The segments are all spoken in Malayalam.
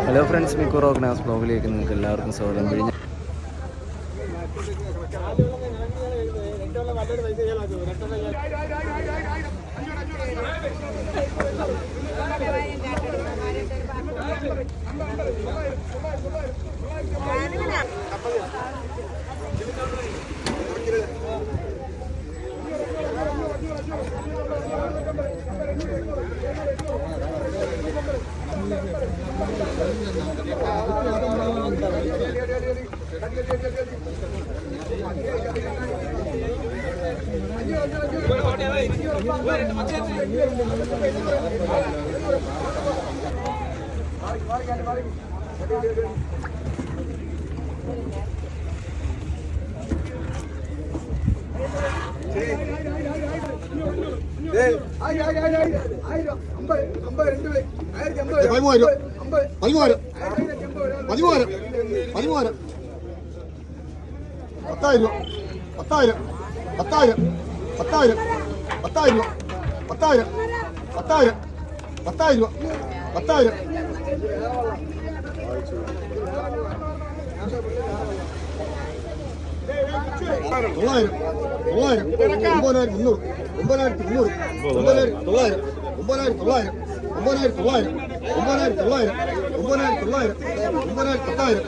ഹലോ ഫ്രണ്ട്സ് മിക്കൂർ ഓർഗനൈസ് ബ്ലോഗിലേക്ക് നിങ്ങൾക്ക് എല്ലാവർക്കും സ്വാഗതം. കഴിഞ്ഞു പൈസ പതിമൂവായിരം. പതിമൂവായിരം. പതിമൂവായിരം. പതിമൂവായിരം പത്തായിരം പത്തായിരം. പത്തായിരം പത്തായിരം പത്തായിരം രൂപ പത്തായിരം പത്തായിരം പത്തായിരം രൂപ പത്തായിരം തൊള്ളായിരം തൊള്ളായിരം ഒമ്പതിനായിരം മുന്നൂറ് ഒമ്പതിനായിരത്തി മുന്നൂറ് ഒമ്പതിനായിരം തൊള്ളായിരം ഒമ്പതിനായിരം തൊള്ളായിരം ഒമ്പതിനായിരം തൊള്ളായിരം ഒമ്പതിനായിരം തൊള്ളായിരം ഒമ്പതിനായിരം തൊള്ളായിരം ഒമ്പതിനായിരം പത്തായിരം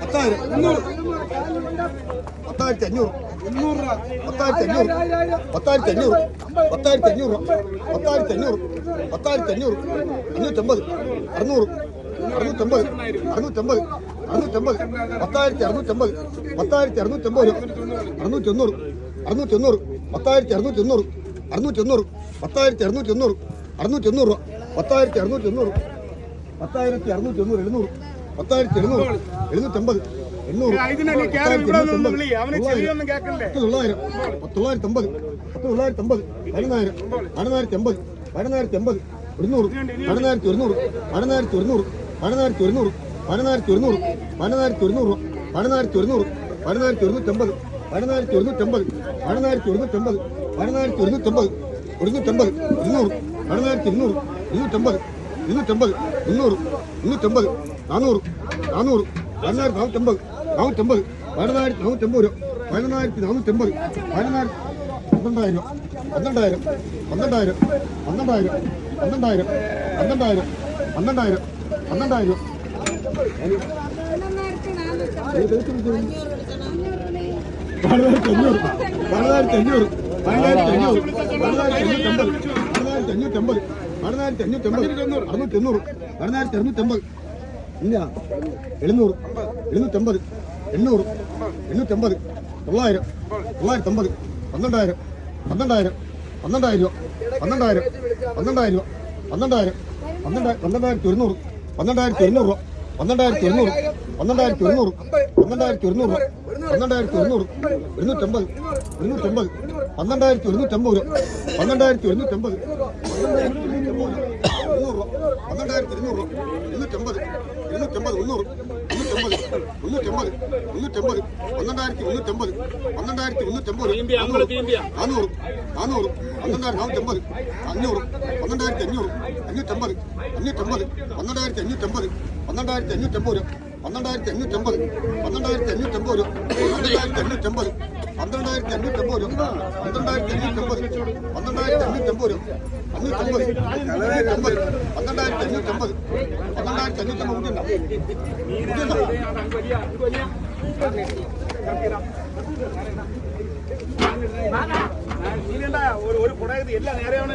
പത്തായിരം മുന്നൂറ് പത്തായിരത്തി അഞ്ഞൂറ് പത്തായിരത്തി അഞ്ഞൂറ് പത്തായിരത്തി അഞ്ഞൂറ് പത്തായിരത്തി അഞ്ഞൂറ് പത്തായിരത്തി അഞ്ഞൂറ് പത്തായിരത്തി അഞ്ഞൂറ് അഞ്ഞൂറ്റമ്പത്. അറുന്നൂറ്. അറുന്നൂറ്റമ്പത്. അറുന്നൂറ്റമ്പത്. അറുന്നൂറ്റമ്പത്. പത്തായിരത്തി അറുന്നൂറ്റമ്പത് പത്തായിരത്തി അറുന്നൂറ്റമ്പത് അറുന്നൂറ്റി തൊണ്ണൂറ് അറുന്നൂറ്റി തൊണ്ണൂറ് പത്തായിരത്തി അറുന്നൂറ്റി തൊണ്ണൂറ് എഴുന്നൂറ്. പത്തായിരത്തി എഴുന്നൂറ് എഴുന്നൂറ്റമ്പത്. തൊള്ളായിരം തൊള്ളായിരത്തി അമ്പത് പത്ത് തൊള്ളായിരത്തി അമ്പത് പതിനായിരം പതിനായിരത്തി അമ്പത് പതിനായിരത്തി അമ്പത് ഒരുന്നൂറ് പതിനായിരത്തി ഒരുന്നൂറ് പതിനായിരത്തി ഒരുന്നൂറ് പതിനായിരത്തി ഒരുന്നൂറ് പതിനായിരത്തി ഒരുന്നൂറ് പതിനായിരത്തി ഒരുന്നൂറ് പതിനായിരത്തി ഒരുന്നൂറ് പതിനായിരത്തി ഒരുന്നൂറ്റമ്പത് പതിനായിരത്തി ഒരുന്നൂറ്റമ്പത് പതിനായിരത്തി ഒരുന്നൂറ്റമ്പത് പതിനായിരത്തി ഒരുന്നൂറ്റമ്പത് ഒരുന്നൂറ്റമ്പത്. ഇരുന്നൂറ്. പതിനായിരത്തി ഇരുന്നൂറ് ഇരുന്നൂറ്റമ്പത്. ഇരുന്നൂറ്റമ്പത്. മുന്നൂറ് മുന്നൂറ്റമ്പത് നാനൂറ്. നാനൂറ്. പതിനായിരത്തി നാനൂറ്റമ്പത് നാനൂറ്റമ്പത്. പതിനൊന്നായിരത്തി നാനൂറ്റമ്പത് രൂപ. പതിനൊന്നായിരത്തി നാനൂറ്റമ്പത്. പതിനൊന്നായിരത്തി പന്ത്രണ്ടായിരം. പന്ത്രണ്ടായിരം. പന്ത്രണ്ടായിരം. പന്ത്രണ്ടായിരം. പന്ത്രണ്ടായിരം. പന്ത്രണ്ടായിരം. പന്ത്രണ്ടായിരം. പന്ത്രണ്ടായിരം. പതിനായിരത്തി അഞ്ഞൂറ്. പതിനായിരത്തി അഞ്ഞൂറ്. പതിനായിരത്തി അഞ്ഞൂറ്. പതിനായിരത്തി അഞ്ഞൂറ്റമ്പത്. പതിനായിരത്തി അഞ്ഞൂറ്റമ്പത്. പതിനായിരത്തി അഞ്ഞൂറ്റമ്പത്. അറുന്നൂറ്റി തൊണ്ണൂറ് പതിനായിരത്തി അറുന്നൂറ്റമ്പത്. ഇല്ല. എഴുന്നൂറ്. എഴുന്നൂറ്റമ്പത്. എണ്ണൂറ്. എണ്ണൂറ്റമ്പത്. തൊള്ളായിരം. തൊള്ളായിരത്തി അമ്പത് പന്ത്രണ്ടായിരം. പന്ത്രണ്ടായിരം. പന്ത്രണ്ടായിരം രൂപ. പന്ത്രണ്ടായിരം. പന്ത്രണ്ടായിരം രൂപ. പന്ത്രണ്ടായിരം. പന്ത്രണ്ടായിരം പന്ത്രണ്ടായിരത്തി ഒരുന്നൂറ്. പന്ത്രണ്ടായിരത്തി ഒരുന്നൂറ് രൂപ. പന്ത്രണ്ടായിരത്തി ഒരുന്നൂറ്. പന്ത്രണ്ടായിരത്തി ഒരുന്നൂറ്. പന്ത്രണ്ടായിരത്തി ഒരുന്നൂറ് പന്ത്രണ്ടായിരത്തി ഒരുന്നൂറ്. ഇരുന്നൂറ്റമ്പത് ഇരുന്നൂറ്റമ്പത് പന്ത്രണ്ടായിരത്തി ഒരുന്നൂറ്റമ്പത് രൂപ. പന്ത്രണ്ടായിരത്തി ഒരുന്നൂറ്റമ്പത്. പന്ത്രണ്ടായിരത്തി ഇരുന്നൂറ് രൂപ ഇരുന്നൂറ്റമ്പത് ഇരുന്നൂറ്റമ്പത് മുന്നൂറ് മുന്നൂറ്റമ്പത് മുന്നൂറ്റമ്പത് മുന്നൂറ്റമ്പത് പന്ത്രണ്ടായിരത്തി മുന്നൂറ്റമ്പത് പന്ത്രണ്ടായിരത്തി മുന്നൂറ്റമ്പത് നാനൂറ് നാനൂറ് പന്ത്രണ്ടായിരത്തി നാനൂറ്റമ്പത് അഞ്ഞൂറ് പന്ത്രണ്ടായിരത്തി അഞ്ഞൂറ് അഞ്ഞൂറ്റമ്പത് അഞ്ഞൂറ്റമ്പത് പന്ത്രണ്ടായിരത്തി അഞ്ഞൂറ്റമ്പത് പന്ത്രണ്ടായിരത്തി അഞ്ഞൂറ്റമ്പത് രൂപ പന്ത്രണ്ടായിരത്തി അഞ്ഞൂറ്റമ്പത് പന്ത്രണ്ടായിരത്തി അഞ്ഞൂറ്റമ്പത് രൂപ പന്ത്രണ്ടായിരത്തി അഞ്ഞൂറ്റമ്പത് പന്ത്രണ്ടായിരത്തി അഞ്ഞൂറ്റമ്പത് രൂപ പന്ത്രണ്ടായിരത്തി അഞ്ഞൂറ്റമ്പത് പന്ത്രണ്ടായിരത്തി അഞ്ഞൂറ്റമ്പത് രൂപ ഒരു കുടയത് എല്ലാം നേരെയാണ്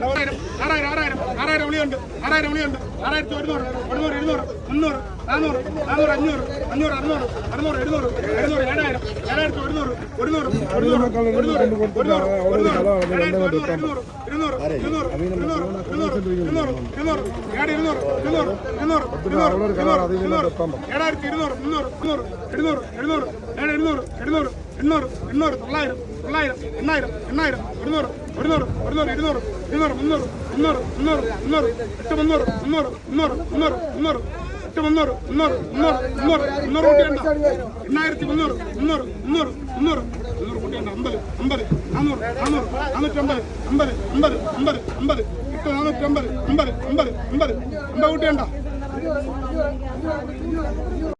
ആറായിരം ആറായിരം ആറായിരം ഉണ്ട് ആറായിരം വിളിയുണ്ട് ആറായിരത്തി ഒരുന്നൂറ് ഒരുന്നൂറ് ഇരുന്നൂറ് മുന്നൂറ് നാനൂറ് നാനൂറ് അഞ്ഞൂറ് അഞ്ഞൂറ് അറുന്നൂറ് അറുന്നൂറ് എഴുന്നൂറ് എഴുന്നൂറ് ഏഴായിരം ഏഴായിരത്തി ഒരുന്നൂറ് ഒരുന്നൂറ് ഒരുന്നൂറ് ഒരുന്നൂറ് ഒരുന്നൂറ് ഒരുന്നൂറ് ഏഴായിരത്തി ഒരുന്നൂറ് ഇരുന്നൂറ് ഇരുന്നൂറ് ഇരുന്നൂറ് ഇരുന്നൂറ് ഇരുന്നൂറ് ഇരുന്നൂറ് ഏഴ് ഇരുന്നൂറ് ഇരുന്നൂറ് ഇരുന്നൂറ് ഇരുന്നൂറ് ഇരുന്നൂറ് ഇരുന്നൂറ് ഏഴായിരത്തി ഇരുന്നൂറ് മുന്നൂറ് മുന്നൂറ് എഴുന്നൂറ് എഴുന്നൂറ് ഏഴ് എഴുന്നൂറ് എഴുന്നൂറ് എണ്ണൂറ് എണ്ണൂറ് തൊള്ളായിരം തൊള്ളായിരം എണ്ണായിരം എണ്ണായിരം ഒരുന്നൂറ് ഒരുന്നൂറ് ഒരുന്നൂറ് ഇരുന്നൂറ് ഇരുന്നൂറ് മുന്നൂറ് മുന്നൂറ് മുന്നൂറ് മുന്നൂറ് എട്ട് മുന്നൂറ് മുന്നൂറ് മുന്നൂറ് മുന്നൂറ് മുന്നൂറ് എട്ട് മുന്നൂറ് മുന്നൂറ് മുന്നൂറ് മുന്നൂറ് മുന്നൂറ് കൂട്ടി എണ്ണ എണ്ണായിരത്തി മുന്നൂറ് മുന്നൂറ് മുന്നൂറ് മുന്നൂറ് മുന്നൂറ് കൂട്ടി കുട്ടിയുണ്ട് അമ്പത് അമ്പത് നാന്നൂറ് നാന്നൂറ് നാനൂറ്റമ്പത് അമ്പത് അമ്പത് അമ്പത് അമ്പത് എട്ട് നാനൂറ്റമ്പത് അമ്പത് അമ്പത് അമ്പത് അമ്പത് കുട്ടിയുണ്ടോ